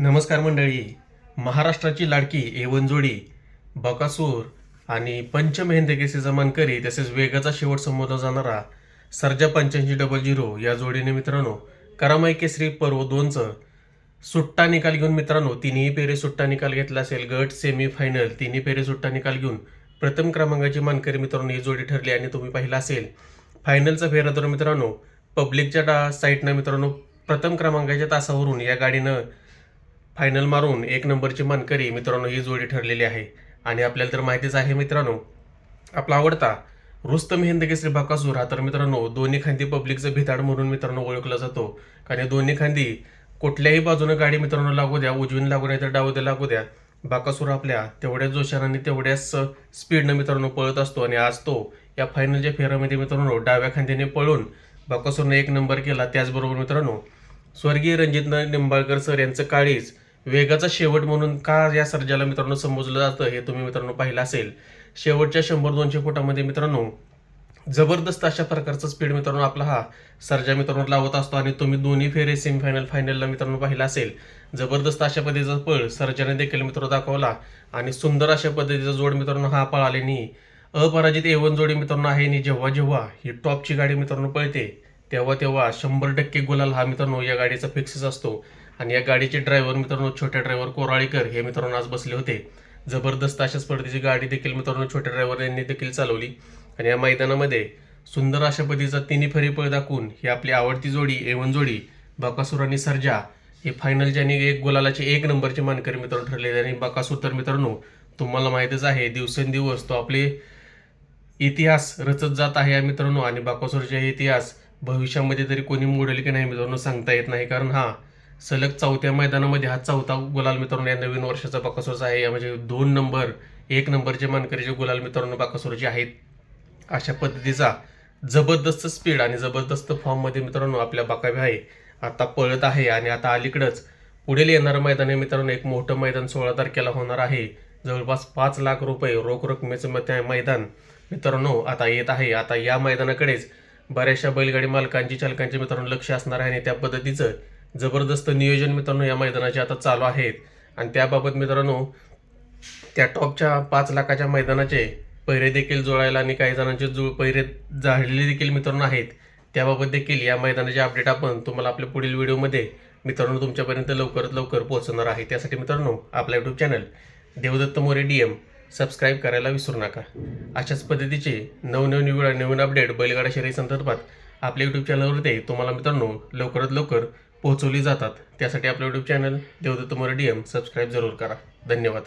नमस्कार मंडळी. महाराष्ट्राची लाडकी एवनजोडी बकासूर आणि पंचमहेंद्र केसीचा मानकरी तसेच वेगाचा शेवट संबोधला जाणारा सर्जा पंच्याऐंशी डबल झिरो या जोडीने मित्रांनो करामाई केसरी पर्व दोनचं सुट्टा निकाल घेऊन मित्रांनो तिन्ही पेरे सुट्टा निकाल घेतला असेल. गट सेमी फायनल तिन्ही पेरे सुट्टा निकाल घेऊन प्रथम क्रमांकाची मानकरी मित्रांनो ही जोडी ठरली आणि तुम्ही पाहिला असेल. फायनलचा फेरा तर मित्रांनो पब्लिकच्या डा साईटनं मित्रांनो प्रथम क्रमांकाच्या तासावरून या गाडीनं फायनल मारून एक नंबरची मानकरी मित्रांनो ही जोडी ठरलेली आहे. आणि आपल्याला तर माहितीच आहे मित्रांनो आपला आवडता रुस्तम हिंद श्री बाकासूर हा तर मित्रांनो दोन्ही खांदी पब्लिकचं भिताड म्हणून मित्रांनो ओळखला जातो. कारण दोन्ही खांदी कुठल्याही बाजूनं गाडी मित्रांनो लागू द्या उजवीन लागू नाही तर डावू द्या लागू द्या. बाकासूर आपल्या तेवढ्याच जोशानं आणि तेवढ्याच स्पीडनं मित्रांनो पळत असतो. आणि आज तो या फायनलच्या फेऱ्यामध्ये मित्रांनो डाव्या खांद्याने पळून बाकासूरनं एक नंबर केला. त्याचबरोबर मित्रांनो स्वर्गीय रणजित निंबाळकर सर यांचं काळीज वेगाचा शेवट म्हणून का या सर्जाला मित्रांनो समजलं जातं हे तुम्ही मित्रांनो पाहिलं असेल. शेवटच्या शंभर दोनशे फुटामध्ये मित्रांनो जबरदस्त अशा प्रकारचा स्पीड मित्रांनो आपला हा सर्जा मित्रांनो लावत असतो आणि तुम्ही दोन्ही फेरे सेमीफायनल फायनलला मित्रांनो पाहिला असेल. जबरदस्त अशा पद्धतीचा पळ सर्जाने देखील मित्र दाखवला आणि सुंदर अशा पद्धतीचा जोड मित्रांनो हा पळ पळाल्याने अपराजित एवन जोडी मित्रांनो आहे आणि जेव्हा जेव्हा ही टॉपची गाडी मित्रांनो पळते तेव्हा तेव्हा शंभर टक्के गुलाल हा मित्रांनो या गाडीचा फिक्सच असतो. आणि या गाडीचे ड्रायव्हर मित्रांनो छोट्या ड्रायव्हर कोराळीकर हे मित्रांनो आज बसले होते. जबरदस्त अशा स्पर्धेची गाडी देखील मित्रांनो छोट्या ड्रायव्हर यांनी देखील चालवली. आणि या मैदानामध्ये सुंदर अशा पद्धतीचा तिन्ही फेरी पळ दाखवून ही आपली आवडती जोडी एवन जोडी बकासूर आणि सर्जा हे फायनल आणि एक गोलालाचे एक नंबरचे मानकरी मित्रांनो ठरलेले आणि बकासूर तर मित्रांनो तुम्हाला माहितीच आहे दिवसेंदिवस तो आपले इतिहास रचत जात आहे या मित्रांनो. आणि बाकासूरचे हे इतिहास भविष्यामध्ये तरी कोणी मोडेल की नाही मित्रांनो सांगता येत नाही. कारण हा सलग चौथ्या मैदानामध्ये हा चौथा गुलाल मित्रांनो या नवीन वर्षाचा बाकासूरचा आहे. या म्हणजे दोन नंबर एक नंबरचे मानकरी जे गुलाल मित्रांनो बाकासूरचे आहेत अशा पद्धतीचा जबरदस्त स्पीड आणि जबरदस्त फॉर्ममध्ये मित्रांनो आपल्या बाकावी आहे. आता पळत आहे आणि आता अलीकडंच पुढील येणारं मैदान हे मित्रांनो. एक मोठं मैदान सोळा तारखेला होणार आहे. जवळपास पाच लाख रुपये रोख रकमेचं त्या मैदान मित्रांनो आता येत आहे. आता या मैदानाकडेच बऱ्याचशा बैलगाडी मालकांची चालकांचे मित्रांनो लक्ष असणार आहे आणि त्या पद्धतीचं जबरदस्त नियोजन मित्रांनो या मैदानाचे आता चालू आहेत. आणि त्याबाबत मित्रांनो त्या टॉपच्या पाच लाखाच्या मैदानाचे पैरे देखील जुळायला आणि काही जणांचे जुळ पैरे झालेले देखील मित्रांनो आहेत. त्याबाबत देखील या मैदानाचे अपडेट आपण तुम्हाला आपल्या पुढील व्हिडिओमध्ये मित्रांनो तुमच्यापर्यंत लवकरात लवकर पोहोचणार आहे. त्यासाठी मित्रांनो आपला YouTube channel Devdatt More D M subscribe करायला विसरू नका. अशाच पद्धतीचे नवनवीन वेळा नवीन अपडेट बैलगाडा शरीर संदर्भात आपल्या यूट्यूब चॅनलवरती तुम्हाला मित्रांनो लवकरात लवकर पोहोचवली जातात. त्यासाठी आपलं YouTube channel Devdatt More D M subscribe जरूर करा. धन्यवाद.